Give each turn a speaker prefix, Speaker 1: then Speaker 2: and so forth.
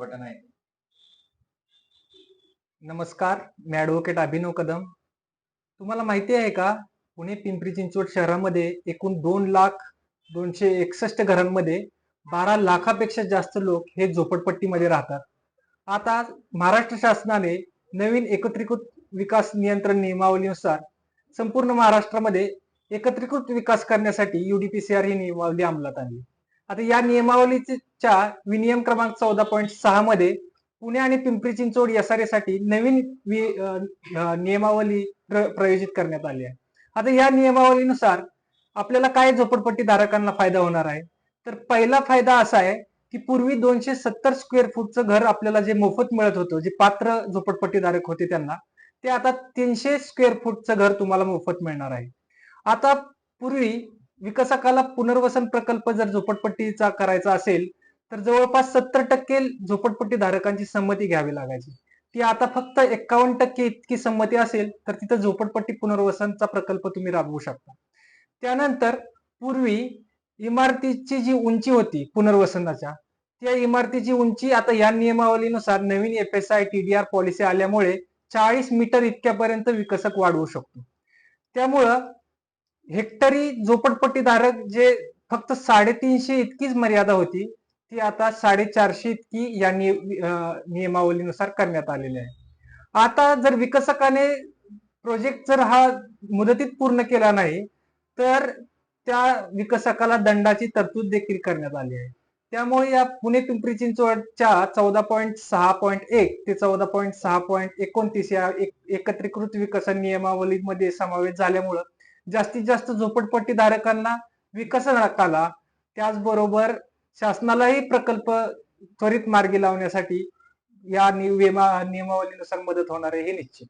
Speaker 1: Button आहे.
Speaker 2: नमस्कार मी advocate अभिनव कदम. तुम्हाला माहिती आहे का पुणे पिंपरी चिंचवड शहरामध्ये एकूण दोन लाख दोनशे एकसष्ट घरांमध्ये बारा लाखापेक्षा जास्त लोक हे झोपडपट्टीमध्ये राहतात. आता महाराष्ट्र शासनाने नवीन एकत्रीकृत विकास नियंत्रण नियमावलीनुसार संपूर्ण महाराष्ट्रामध्ये एकत्रीकृत विकास करण्यासाठी युडीपीसीआर ही नियमावली अंमलात आणली. आता या नियमावलीच्या विनियम क्रमांक चौदा पॉईंट सहा मध्ये पुणे आणि पिंपरी चिंचवड एसआरए साठी नवीन नियमावली प्रयोजित करण्यात आली आहे. आता या नियमावलीनुसार आपल्याला काय झोपडपट्टी धारकांना फायदा होणार आहे? तर पहिला फायदा असा आहे की पूर्वी दोनशे सत्तर स्क्वेअर फूटचं घर आपल्याला जे मोफत मिळत होतं जे पात्र झोपडपट्टी धारक होते त्यांना ते आता तीनशे स्क्वेअर फूटचं घर तुम्हाला मोफत मिळणार आहे. आता पूर्वी विकसकाला पुनर्वसन प्रकल्प जर झोपडपट्टीचा करायचा असेल तर जवळपास सत्तर टक्के झोपडपट्टी धारकांची संमती घ्यावी लागायची. ती आता फक्त एक्कावन्न टक्के इतकी संमती असेल तर तिथं झोपडपट्टी पुनर्वसनचा प्रकल्प तुम्ही राबवू शकता. त्यानंतर पूर्वी इमारतीची जी उंची होती पुनर्वसनाच्या त्या इमारतीची उंची आता या नियमावलीनुसार नवीन F S I T D R policy आल्यामुळे चाळीस मीटर इतक्यापर्यंत विकसक वाढवू शकतो. त्यामुळं हेक्टरी झोपडपट्टी धारक जे फक्त साडेतीनशे इतकीच मर्यादा होती ती आता साडेचारशे इतकी या नियमावलीनुसार करण्यात आलेली आहे. आता जर विकसकाने प्रोजेक्ट जर हा मुदतीत पूर्ण केला नाही तर त्या विकसकाला दंडाची तरतूद देखील करण्यात आली आहे. त्यामुळे या पुणे पिंपरी चिंचवडच्या चौदा पॉईंट सहा पॉईंट एक ते चौदा पॉईंट सहा पॉईंट एकोणतीस या एक- एकत्रीकृत विकसन नियमावलीमध्ये समावेश झाल्यामुळं जास्तीत जास्त झोपडपट्टी धारकांना विकसकाला त्याचबरोबर शासनालाही प्रकल्प त्वरित मार्गी लावण्यासाठी या नियमा नियमावलीनुसार मदत होणार आहे हे निश्चित.